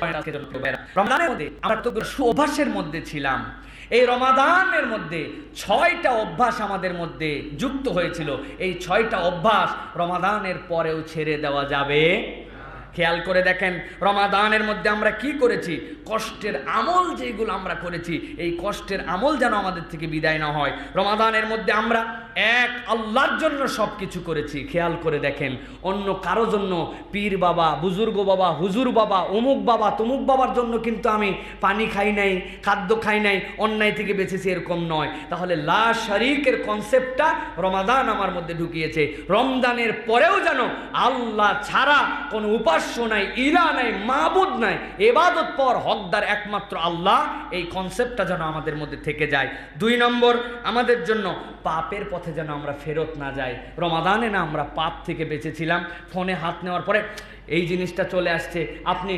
Point আজকে। রমজানের মধ্যে আমরা তো সুঅভ্যাসের মধ্যে ছিলাম। এই রমাদানের মধ্যে ছয়টা অভ্যাস আমাদের মধ্যে যুক্ত হয়েছিল। এই ছয়টা অভ্যাস রমাদানের পরেও ছেড়ে দেওয়া যাবে। খেয়াল করে দেখেন, রমাদানের মধ্যে আমরা কি করেছি? কষ্টের আমল যেগুলো আমরা করেছি, এই কষ্টের আমল যেন আমাদের থেকে বিদায় না হয়। রমাদানের মধ্যে আমরা এক আল্লাহর জন্য সব কিছু করেছি। খেয়াল করে দেখেন, অন্য কারও জন্য পীর বাবা, বুজুর্গ বাবা, হুজুর বাবা, অমুক বাবা, তমুক বাবার জন্য কিন্তু আমি পানি খাই নাই, খাদ্য খাই নাই, অন্যায় থেকে বেঁচেছি এরকম নয়। তাহলে লা শরিকের কনসেপ্টটা রমাদান আমার মধ্যে ঢুকিয়েছে। রমদানের পরেও যেন আল্লাহ ছাড়া কোনো উপাস্য নাই ইলা নাই, মাবুদ নাই, এবাদত পর হকদার একমাত্র আল্লাহ। এই কনসেপ্টটা যেন আমাদের মধ্যে থেকে যায়। দুই নম্বর, আমাদের জন্য পাপের পথে যেন আমরা ফেরত না যাই। রমাদানে না আমরা পাপ থেকে বেঁচেছিলাম, ফোনে হাত নেওয়ার পরে এই জিনিসটা চলে আসছে। আপনি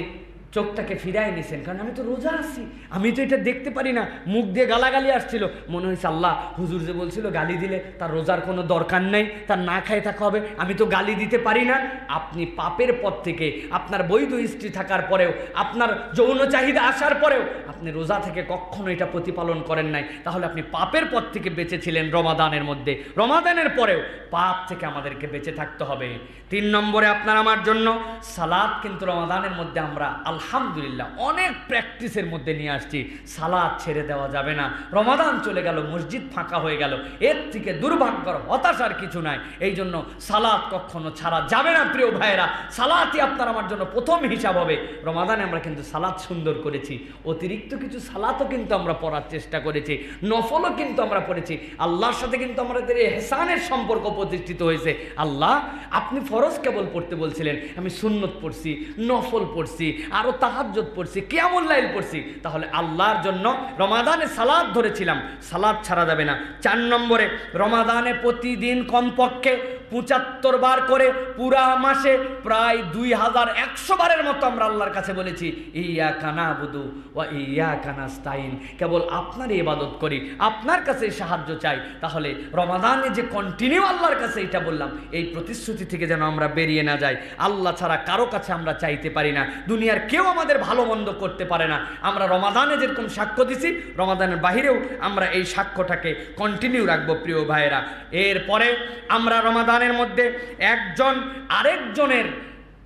চোখটাকে ফিরাই নিছেন। কারণ আমি তো রোজা আছি। আমি তো এটা দেখতে পারি না। মুখ দিয়ে গালাগালি আসছিল। মনে হয়েছে, আল্লাহ, হুজুর যে বলছিল, গালি দিলে তার রোজার কোনো দরকার নেই, তার না খায় থাকা হবে। আমি তো গালি দিতে পারি না। আপনি পাপের পথ থেকে, আপনার বৈধ স্ত্রী থাকার পরেও, আপনার যৌন চাহিদা আসার পরেও, আপনি রোজা থেকে কখনো এটা প্রতিপালন করেন নাই। তাহলে আপনি পাপের পথ থেকে বেঁচেছিলেন রমাদানের মধ্যে। রমাদানের পরেও পাপ থেকে আমাদেরকে বেঁচে থাকতে হবে। তিন নম্বরে আপনার আমার জন্য সালাদ কিন্তু রমাদানের মধ্যে আমরা আলহামদুলিল্লাহ, অনেক প্র্যাকটিসের মধ্যে নিয়ে আসছি। সালাদ ছেড়ে দেওয়া যাবে না। রমাদান চলে গেল, মসজিদ ফাঁকা হয়ে গেল। এর থেকে দুর্ভাগ্যর হতাশার কিছু নাই। এই জন্য সালাদ কখনো ছাড়া যাবে না, প্রিয় ভাইয়েরা। সালাতই আপনার আমার জন্য প্রথম হিসাব হবে। রমাদানে আমরা কিন্তু সালাদ সুন্দর করেছি। অতিরিক্ত কিছু সালাতও কিন্তু আমরা পড়ার চেষ্টা করেছি। নফলও কিন্তু আমরা পড়েছি। আল্লাহর সাথে কিন্তু আমাদের হেসানের সম্পর্ক প্রতিষ্ঠিত হয়েছে। আল্লাহ, আপনি ফরজ কেবল পড়তে বলছিলেন, আমি সুন্নত পড়ছি, নফল পড়ছি আরও তাহাজ্জত পড়ছি লাইল পড়ছি। তাহলে আল্লাহর জন্য রমাদানে সালাদ ধরেছিলাম। সালাদ ছাড়া যাবে না। চার নম্বরে রমাদানে প্রতিদিন কমপক্ষে পঁচাত্তর বার করে পুরা মাসে প্রায় দুই হাজার একশো বারের মতো আমরা আল্লাহর কাছে বলেছি ইয়া কানা বুধু ও ইয়া কানা স্তাইন কেবল আপনারই ইবাদত করি, আপনার কাছে সাহায্য চাই। তাহলে রমাদানে যে কন্টিনিউ আল্লাহর কাছে এটা বললাম, এই প্রতিশ্রুতি থেকে যেন আমরা বেরিয়ে না যাই। আল্লাহ ছাড়া কারও কাছে আমরা চাইতে পারি না। দুনিয়ার কেউ আমাদের ভালো মন্দ করতে পারে না। আমরা রমাদানে যেরকম সাক্ষ্য দিছি, রমাদানের বাহিরেও আমরা এই সাক্ষ্যটাকে কন্টিনিউ রাখব, প্রিয় ভাইয়েরা। এরপরে আমরা রমাদানের মধ্যে একজন আরেকজনের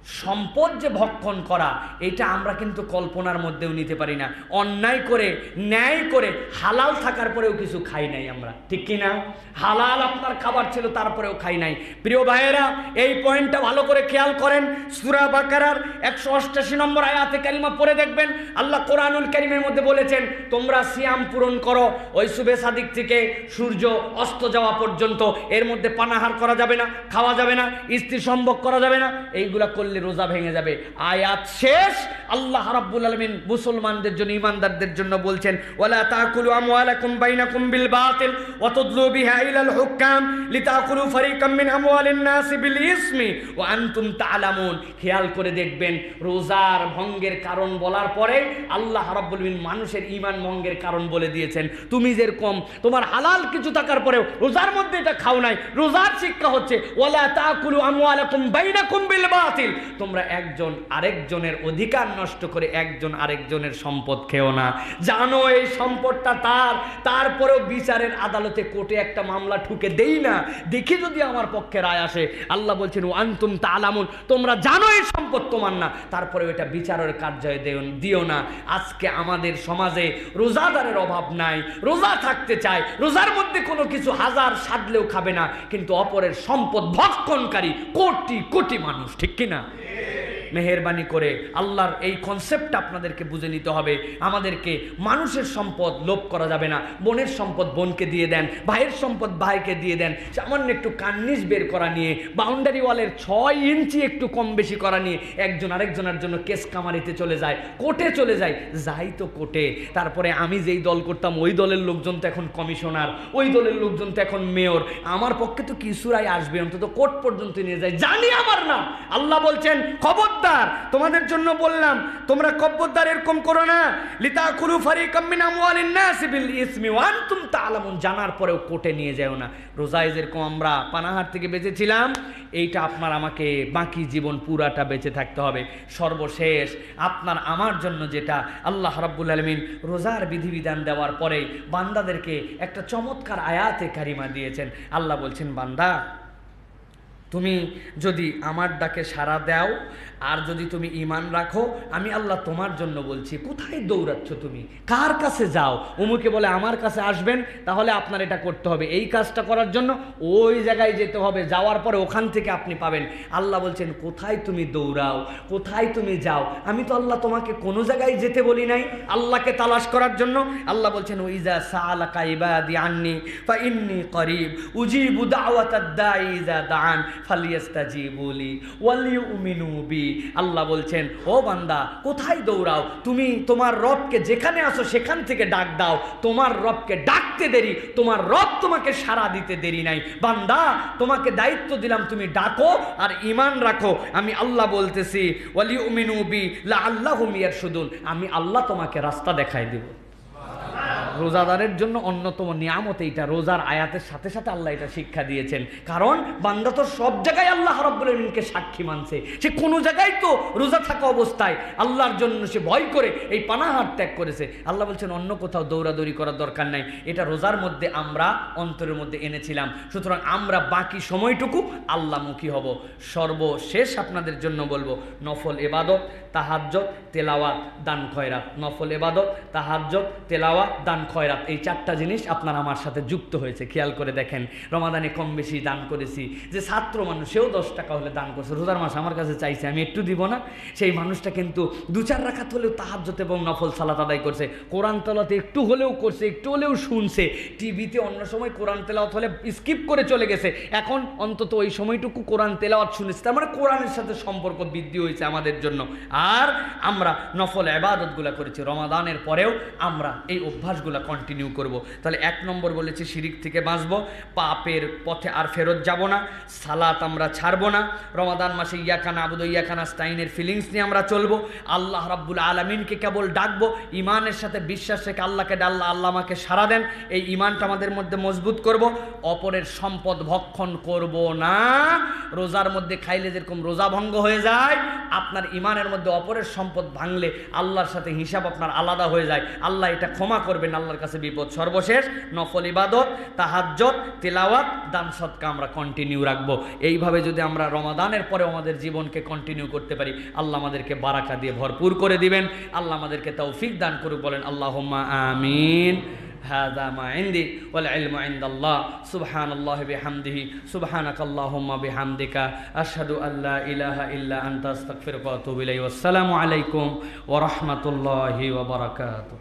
সম্পদ যে ভক্ষণ করা, এটা আমরা কিন্তু কল্পনার মধ্যেও নিতে পারি না। অন্যায় করে, ন্যায় করে, হালাল থাকার পরেও কিছু খাই নাই আমরা। ঠিক কি না? হালাল আপনার খাবার ছিল, তারপরেও খাই নাই। প্রিয় ভাইয়েরা, এই পয়েন্টটা ভালো করে খেয়াল করেন। সুরা বাকারার একশো অষ্টাশি নম্বর আয়াতে কালিমা পড়ে দেখবেন। আল্লাহ কোরআনুল কারিমের মধ্যে বলেছেন, তোমরা সিয়াম পূরণ করো, ওই শুভে সাদিক থেকে সূর্য অস্ত যাওয়া পর্যন্ত। এর মধ্যে পানাহার করা যাবে না, খাওয়া যাবে না, স্ত্রী সম্ভব করা যাবে না। এইগুলা করলে রোজা ভেঙে যাবে। আয়াত শেষ। আল্লাহ রাব্বুল আলামিন মুসলমানদের জন্য ইমানদারদের জন্য বলছেন, ওয়ালা তাকুলু আমওয়ালাকুম বাইনাকুম বিল বাতিল ওয়া তুদলু বিহা ইলাল হুকাম লিতাকুলু ফারিকাম মিন আমওয়ালিন নাস বিল ইসমি ওয়া আনতুম তা'লামুন খেয়াল করে দেখবেন, রোজার ভঙ্গের কারণ বলার পরে আল্লাহ রাব্বুল আলামিন মানুষের ঈমান ভঙ্গের কারণ বলে দিয়েছেন। তুমি যেরকম তোমার হালাল কিছু থাকার পরেও রোজার মধ্যে এটা খাও নাই, রোজার শিক্ষা হচ্ছে, ওয়ালা তাকুলু আমওয়ালাকুম বাইনাকুম বিল বাতিল। তোমরা একজন আরেকজনের অধিকার নষ্ট করে একজন আরেকজনের সম্পদ খেও না। জানো, এই সম্পদটা তার। তারপরেও বিচারের আদালতে কোর্টে একটা মামলা ঠুকে দেই না। দেখি যদি আমার পক্ষে রায় আসে। আল্লাহ বলছেন, ও আন্তুম তালামুন। তোমরা জানো এই সম্পদ তোমার না। তারপরেও এটা বিচারের দেও দিও না। আজকে আমাদের সমাজে রোজাদারের অভাব নাই। রোজা থাকতে চায়। রোজার মধ্যে কোনো কিছু হাজার সাধলেও খাবে না। কিন্তু অপরের সম্পদ ভক্ষণকারী কোটি কোটি মানুষ, ঠিক কিনা? মেহরবানি করে আল্লাহর এই কনসেপ্টটা আপনাদেরকে বুঝে নিতে হবে। আমাদেরকে মানুষের সম্পদ লোভ করা যাবে না। বোনের সম্পদ বোনকে দিয়ে দেন, ভাইয়ের সম্পদ ভাইকে দিয়ে দেন, সামান্য একটু কান্নিস বের করা নিয়ে বাউন্ডারি ওয়ালের ছয় ইঞ্চি একটু কম বেশি করা নিয়ে একজন আরেকজনের জন্য কেস কামারিতে চলে যায়, কোর্টে চলে যায়। যাই তো কোর্টে। তারপরে আমি যেই দল করতাম, ওই দলের লোকজন তো এখন কমিশনার, ওই দলের লোকজন তো এখন মেয়র। আমার পক্ষে তো কিছুরাই আসবে, অন্তত কোর্ট পর্যন্ত নিয়ে যায়। জানি আমার না আল্লাহ বলছেন, খবরদার কব্বদ্দার তোমাদের জন্য বললাম, তোমরা কব্বদ্দার এরকম করো না। লিতা খুলু ফারি বিল ইসমি ওয়া আনতুম তাআলামুন। জানার পরেও কোটে নিয়ে যাও না। রোজায় যেরকম আমরা পানাহার থেকে বেঁচেছিলাম, এইটা আপনার আমাকে বাকি জীবন পুরাটা বেঁচে থাকতে হবে। সর্বশেষ আপনার আমার জন্য যেটা আল্লাহ রাব্বুল আলমিন রোজার বিধিবিধান দেওয়ার পরে বান্দাদেরকে একটা চমৎকার আয়াতে কারিমা দিয়েছেন। আল্লাহ বলছেন, বান্দা তুমি যদি আমার ডাকে সাড়া দাও, আর যদি তুমি ইমান রাখো, আমি আল্লাহ তোমার জন্য বলছি, কোথায় দৌড়াচ্ছ তুমি? কার কাছে যাও? অমুকে বলে, আমার কাছে আসবেন, তাহলে আপনার এটা করতে হবে। এই কাজটা করার জন্য ওই জায়গায় যেতে হবে। যাওয়ার পরে ওখান থেকে আপনি পাবেন। আল্লাহ বলছেন, কোথায় তুমি দৌড়াও? কোথায় তুমি যাও? আমি তো আল্লাহ তোমাকে কোনো জায়গায় যেতে বলি নাই, আল্লাহকে তালাশ করার জন্য। আল্লাহ বলছেন ওইজা সালাকা ইবাদি আন্নি ফা ইন্নি করিব, উজিবু দাওয়াতাদ দাঈ ইজা দান ফালিয়াস্তাজিবুলি, ওয়ালিউমিনু বি। আল্লাহ বলছেন, ও বান্দা, কোথায় দৌড়াও? তুমি তোমার রবকে যেখানে আসো সেখান থেকে ডাক দাও। তোমার রবকে ডাকতে দেরি, তোমার রব তোমাকে সাড়া দিতে দেরি নাই। বান্দা, তোমাকে দায়িত্ব দিলাম, তুমি ডাকো আর ইমান রাখো। আমি আল্লাহ বলতেছি, ওয়ালিউমিনু বি লা আল্লাহু মিয়ার সুদুন আমি আল্লাহ তোমাকে রাস্তা দেখাই দিব। রোজাদারের জন্য অন্যতম নিয়ামত এইটা। রোজার আয়াতের সাথে সাথে আল্লাহ এটা শিক্ষা দিয়েছেন। কারণ বান্দা তো সব জায়গায় আল্লাহ রব্বুল সাক্ষী মানছে। সে কোনো জায়গায় তো রোজা থাকা অবস্থায় আল্লাহর জন্য সে ভয় করে, এই পানাহার ত্যাগ করেছে। আল্লাহ বলছেন, অন্য কোথাও দৌড়াদৌড়ি করার দরকার নাই। এটা রোজার মধ্যে আমরা অন্তরের মধ্যে এনেছিলাম। সুতরাং আমরা বাকি সময়টুকু আল্লাহমুখী হব। সর্বশেষ আপনাদের জন্য বলব, নফল এবাদত তাহাজ্জত তেলাওয়াত, দান খয়রাত। নফল এবাদত তাহাজ্জত তেলাওয়াত, দান খয়রাত, এই চারটা জিনিস আপনার আমার সাথে যুক্ত হয়েছে। খেয়াল করে দেখেন, রমাদানে কম বেশি দান করেছি। যে ছাত্র মানুষ, সেও দশ টাকা হলে দান করছে। রোজার মাস আমার কাছে চাইছে, আমি একটু দিব না। সেই মানুষটা কিন্তু দু চার রাখাত হলেও তাহাজ্জত এবং নফল সালাত আদায় করছে। কোরআন তেলাতে একটু হলেও করছে, একটু হলেও শুনছে। টিভিতে অন্য সময় কোরআন তেলাওয়াত হলে স্কিপ করে চলে গেছে। এখন অন্তত ওই সময়টুকু কোরআন তেলাওয়াত শুনেছে। তার মানে কোরআনের সাথে সম্পর্ক বৃদ্ধি হয়েছে আমাদের জন্য। আর আমরা নফল আবাদতগুলো করেছি। রমাদানের পরেও আমরা এই অভ্যাসগুলো কন্টিনিউ করব। তাহলে এক নম্বর বলেছি শিরিক থেকে বাঁচব, পাপের পথে আর ফেরত যাব না, সালাত আমরা ছাড়বো না, রমাদান মাসে ইয়াকানা আবুদ, ইয়াকানা স্টাইনের ফিলিংস নিয়ে আমরা চলবো, আল্লাহ রাব্বুল আলমিনকে কেবল ডাকবো ইমানের সাথে বিশ্বাস রেখে আল্লাহকে ডাল্লা আল্লাহ আমাকে সারা দেন, এই ইমানটা আমাদের মধ্যে মজবুত করব, অপরের সম্পদ ভক্ষণ করব না, রোজার মধ্যে খাইলে যেরকম রোজা ভঙ্গ হয়ে যায়, আপনার ইমানের মধ্যে অপরের সম্পদ ভাঙলে আল্লাহর সাথে হিসাব আপনার আলাদা হয়ে যায়, আল্লাহ এটা ক্ষমা করবেন আল্লাহর কাছে বিপদ সর্বশেষ নফল ইবাদত তাহাজ্জত তেলাওয়াত দান সৎকা আমরা কন্টিনিউ রাখবো এইভাবে যদি আমরা রমাদানের পরে আমাদের জীবনকে কন্টিনিউ করতে পারি আল্লাহ আমাদেরকে বারাকা দিয়ে ভরপুর করে দিবেন আল্লাহ আমাদেরকে তৌফিক দান করুক বলেন আল্লাহ আমিন هذا ما عندي والعلم عند الله سبحان الله بحمده سبحانك اللهم بحمدك أشهد أن لا إله إلا أنت أستغفرك وأتوب إليه والسلام عليكم ورحمة الله وبركاته